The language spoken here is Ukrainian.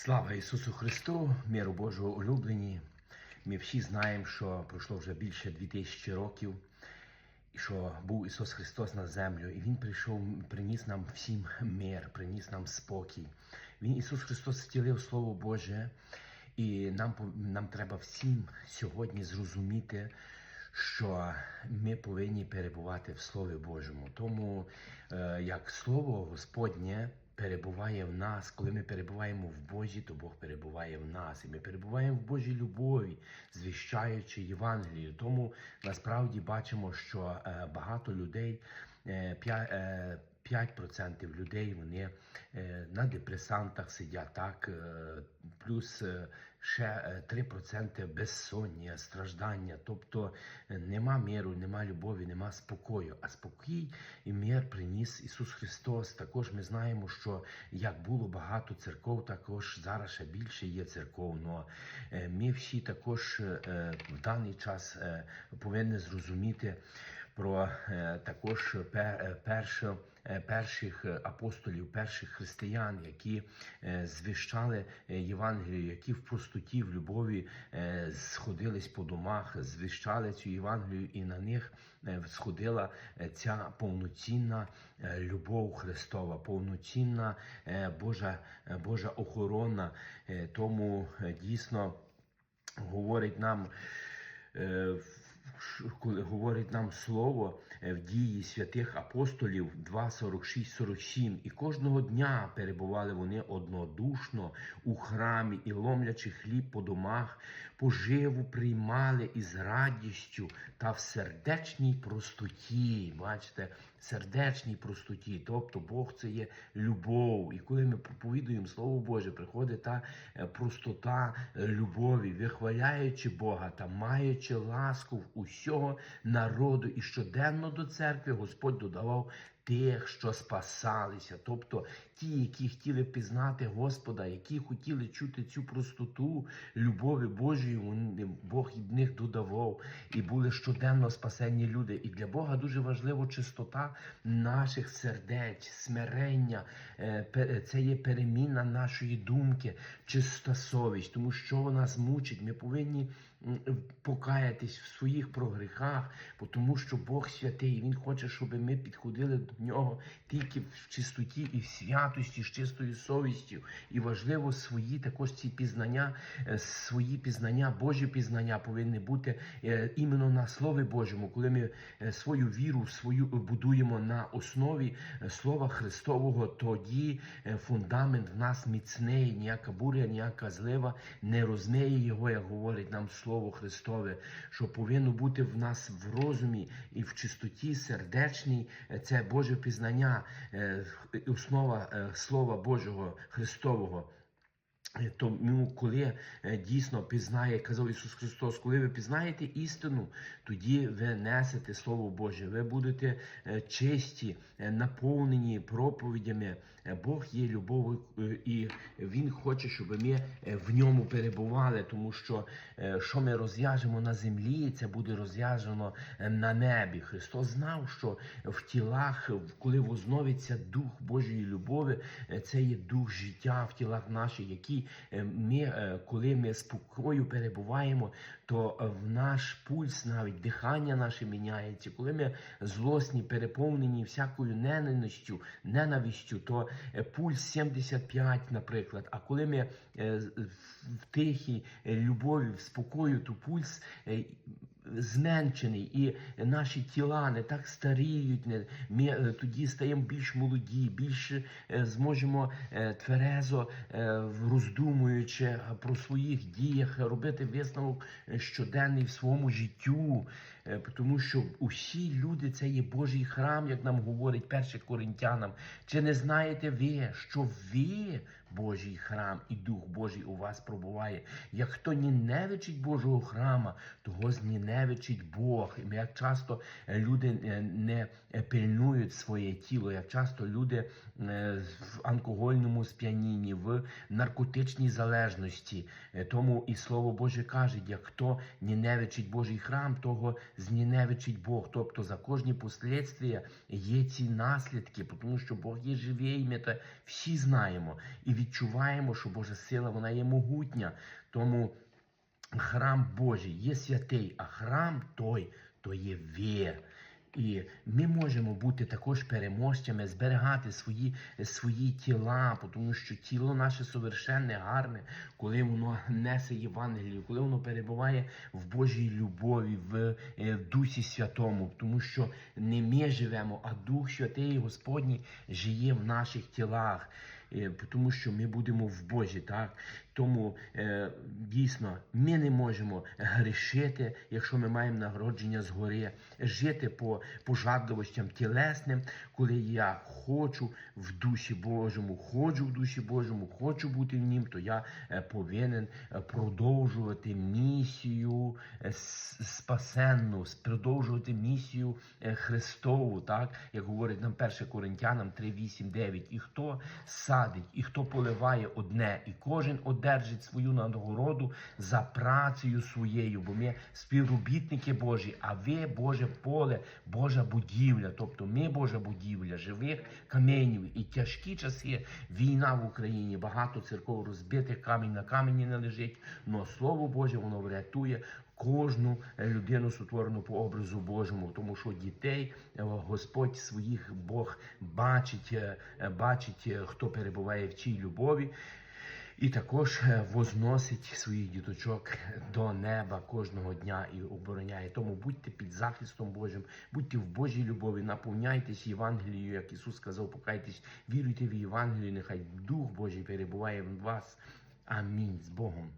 Слава Ісусу Христу, миру Божого улюблені. Ми всі знаємо, що пройшло вже більше 2000 років, і що був Ісус Христос на землю, і Він прийшов, приніс нам всім мир, приніс нам спокій. Він Ісус Христос втілив Слово Боже, і нам, нам треба всім сьогодні зрозуміти, що ми повинні перебувати в Слові Божому. Тому е, як Слово Господнє перебуває в нас, коли ми перебуваємо в Божі, то Бог перебуває в нас. І ми перебуваємо в Божій любові, звіщаючи Євангелію. Тому насправді бачимо, що е, багато людей. Е, е, 5% людей вони е, на депресантах сидять, так, е, плюс е, ще е, 3% безсоння, страждання. Тобто нема миру, нема любові, нема спокою. А спокій і мир приніс Ісус Христос. Також ми знаємо, що як було багато церков, також зараз ще більше є церков. Но ми всі також в даний час повинні зрозуміти про також пе- перше, перших е, апостолів, перших християн, які е, звіщали е, Євангелію, які в простоті, в любові е, сходились по домах, звіщали цю Євангелію, і на них е, сходила е, ця повноцінна е, любов Христова, повноцінна е, Божа, е, Божа охорона. Е, Тому е, дійсно говорить нам. Коли говорить нам слово е, в дії святих апостолів 2, 46, 47, і кожного дня перебували вони однодушно у храмі і ломлячи хліб по домах, поживу приймали із радістю та в сердечній простоті. Бачите, сердечній простоті. Тобто Бог це є любов. І коли ми проповідуємо Слово Боже, приходить та е, простота е, любові, вихваляючи Бога та маючи ласку в усього народу. І щоденно до церкви Господь додавав тих, що спасалися, тобто ті, які хотіли пізнати Господа, які хотіли чути цю простоту любові Божої, Бог від них додавав, і були щоденно спасенні люди. І для Бога дуже важливо чистота наших сердець, смирення, е, це є переміна нашої думки, чиста совість, тому що нас мучить. Ми повинні покаятись в своїх прогріхах, тому що Бог святий, Він хоче, щоб ми підходили до нього тільки в чистоті і в святості, з чистою совістю. І важливо свої також ці пізнання, е, свої пізнання, Божі пізнання повинні бути е, іменно на Слові Божому, коли ми е, свою віру свою будуємо на основі Слова Христового, тоді фундамент в нас міцний, ніяка буря, ніяка злива не розмиє його, як говорить нам Слово Христове, що повинно бути в нас в розумі і в чистоті сердечній. Це Боже пізнання, е, основа е, Слова Божого Христового. Тому, коли е, дійсно пізнає, казав Ісус Христос, коли ви пізнаєте істину, тоді ви несете Слово Боже, ви будете е, чисті, е, наповнені проповідями. Бог є любов'ю, е, і Він хоче, щоб ми в ньому перебували, тому що що ми розв'яжемо на землі, це буде розв'яжено на небі. Христос знав, що в тілах, коли возновиться дух Божої любові, це є дух життя в тілах наших, які е, ми, е, коли ми спокою перебуваємо, то е, в наш пульс, навіть дихання наше міняється. Коли ми злосні, переповнені всякою ненавистю, ненавистю, то пульс 75, наприклад. А коли ми в тихій любові, в спокою, то пульс зменшений, і наші тіла не так старіють. Не, ми е, тоді стаємо більш молоді, більш е, зможемо е, тверезо роздумуючи про своїх діях, робити висновок щоденний в своєму життю. Е, Тому що усі люди це є Божий храм, як нам говорить перше Коринтянам. Чи не знаєте ви, що ви Божий храм і Дух Божий у вас пробуває? Як хто ненавичить Божого храма, того зненавичить Бог. Як часто е, люди е, не пильнують своє тіло, як часто люди в алкогольному сп'янінні, в наркотичній залежності. Тому і Слово Боже каже, як хто ненавичить Божий храм, того зненавичить Бог. Тобто за кожні послідствия є ці наслідки, тому що Бог є живий, ми це всі знаємо. І відчуваємо, що Божа сила вона є могутня. Тому храм Божий є святий, а храм той то є ви. І ми можемо бути також переможцями, зберігати свої, свої тіла, тому що тіло наше совершенне, гарне, коли воно несе Євангелію, коли воно перебуває в Божій любові, в, е, Дусі Святому, тому що не ми живемо, а Дух Святий Господній живе в наших тілах. Е, Тому що ми будемо в Божі, так? Тому е, дійсно ми не можемо грішити, якщо ми маємо нагородження згори, жити по пожадливостям тілесним, коли я хочу в душі Божому, ходжу в душі Божому, хочу бути в нім, то я е, повинен е, продовжувати місію е, спасенну, продовжувати місію Христову, так як говорить нам 1 Коринтянам 3, 8, 9. І хто садить, і хто поливає одне, і кожен одержить свою нагороду за працею своєю, бо ми співробітники Божі, а ви Боже поле, Божа будівля, тобто ми Божа будівля, живих каменів і тяжкі часи, війна в Україні, багато церков розбитих, камінь на камені не лежить, але Слово Боже, воно врятує кожну людину сотворену по образу Божому, тому що дітей е, Господь своїх Бог бачить, е, бачить, е, хто перебуває в цій любові. І також е, возносить своїх діточок до неба кожного дня і обороняє. Тому будьте під захистом Божим, будьте в Божій любові, наповняйтесь Євангелією, як Ісус сказав, покайтесь, віруйте в Євангелію, нехай Дух Божий перебуває в вас. Амінь. З Богом.